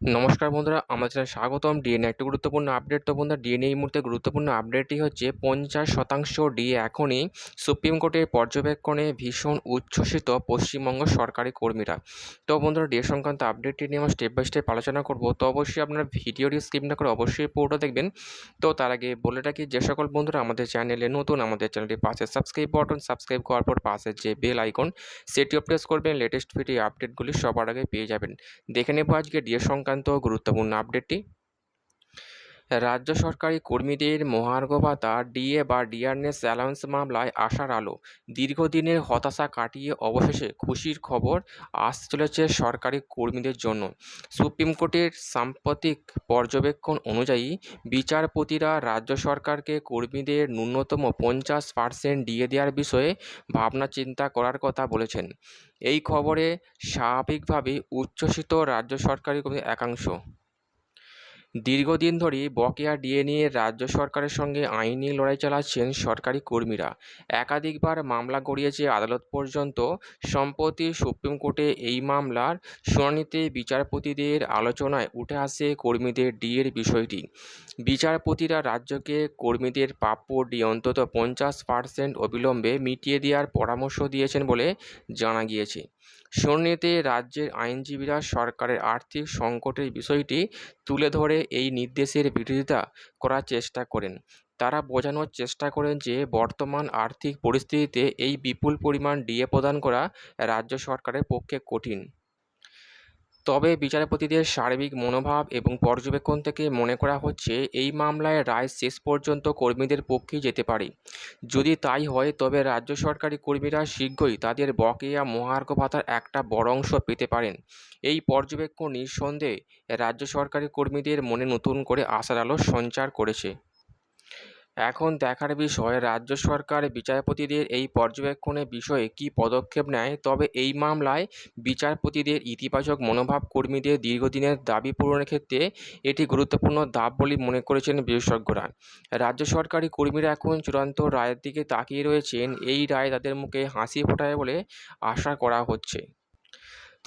নমস্কার বন্ধুরা, আমার চ্যানেলে স্বাগতম। ডিএনএ একটি গুরুত্বপূর্ণ আপডেট তো বন্ধুরা ডিএনএ এই মুহূর্তে গুরুত্বপূর্ণ আপডেটটি হচ্ছে পঞ্চাশ শতাংশ ডিএ এখনই সুপ্রিম কোর্টের পর্যবেক্ষণে ভীষণ উচ্ছ্বসিত পশ্চিমবঙ্গ সরকারি কর্মীরা। তো বন্ধুরা ডিএ সংক্রান্ত আপডেটটি নিয়ে আমরা স্টেপ বাই স্টেপ আলোচনা করব। তো অবশ্যই আপনারা ভিডিওটি স্কিপ না করে অবশ্যই পুরোটা দেখবেন। তো তার আগে বলে রাখি, যে সকল বন্ধুরা আমাদের চ্যানেলে নতুন, আমাদের চ্যানেলটির পাশে সাবস্ক্রাইব বাটন সাবস্ক্রাইব করার পর পাশে যে বেল আইকন সেটিও প্রেস করবেন। লেটেস্ট ভিডিও আপডেটগুলি সবার আগে পেয়ে যাবেন। দেখে নেব আজকে ডিএ সংক্রান্ত গুরুত্বপূর্ণ আপডেটটি রাজ্য সরকারি কর্মীদের মহার্ঘ ভাতা, ডিএ বা ডিয়ারনেস অ্যালাউন্স মামলায় আসার আলো, দীর্ঘদিনের হতাশা কাটিয়ে অবশেষে খুশির খবর আসতে চলেছে সরকারি কর্মীদের জন্য। সুপ্রিম কোর্টের সাম্প্রতিক পর্যবেক্ষণ অনুযায়ী, বিচারপতিরা রাজ্য সরকারকে কর্মীদের ন্যূনতম পঞ্চাশ পার্সেন্ট ডিএ দেওয়ার বিষয়ে ভাবনা চিন্তা করার কথা বলেছেন। এই খবরে স্বাভাবিকভাবেই উচ্ছ্বসিত রাজ্য সরকারি কর্মীদের একাংশ। দীর্ঘদিন ধরেই বকেয়া ডিএ নিয়ে রাজ্য সরকারের সঙ্গে আইনি লড়াই চালাচ্ছেন সরকারি কর্মীরা। একাধিকবার মামলা গড়িয়েছে আদালত পর্যন্ত। সম্প্রতি সুপ্রিম কোর্টে এই মামলার শুনানিতে বিচারপতিদের আলোচনায় উঠে আসে কর্মীদের ডিএর বিষয়টি। বিচারপতিরা রাজ্যকে কর্মীদের প্রাপ্য ডি অন্তত পঞ্চাশ পার্সেন্ট অবিলম্বে মিটিয়ে দেওয়ার পরামর্শ দিয়েছেন বলে জানা গিয়েছে। শুনানিতে রাজ্যের আইনজীবীরা সরকারের আর্থিক সংকটের বিষয়টি তুলে ধরে এই নির্দেশের বিরোধিতা করার চেষ্টা করেন। তারা বোঝানোর চেষ্টা করেন যে, বর্তমান আর্থিক পরিস্থিতিতে এই বিপুল পরিমাণ ডিএ প্রদান করা রাজ্য সরকারের পক্ষে কঠিন। তবে বিচারপতিদের সার্বিক মনোভাব এবং পর্যবেক্ষণ থেকে মনে করা হচ্ছে, এই মামলায় রায় শেষ পর্যন্ত কর্মীদের পক্ষে যেতে পারে। যদি তাই হয়, তবে রাজ্য সরকারি কর্মীরা শীঘ্রই তাদের বকেয়া মহার্ঘ ভাতার একটা বড় অংশ পেতে পারেন। এই পর্যবেক্ষণ নিঃসন্দেহে রাজ্য সরকারি কর্মীদের মনে নতুন করে আশার আলো সঞ্চার করেছে। এখন দেখার বিষয়, রাজ্য সরকার বিচারপতিদের এই পর্যবেক্ষণের বিষয়ে কী পদক্ষেপ নেয়? তবে এই মামলায় বিচারপতিদের ইতিবাচক মনোভাব কর্মীদের দীর্ঘদিনের দাবি পূরণের ক্ষেত্রে এটি গুরুত্বপূর্ণ ধাপ বলে মনে করেছেন বিশেষজ্ঞরা। রাজ্য সরকারি কর্মীরা এখন চূড়ান্ত রায়ের দিকে তাকিয়ে রয়েছেন। এই রায় তাদের মুখে হাসি ফোটায় বলে আশা করা হচ্ছে।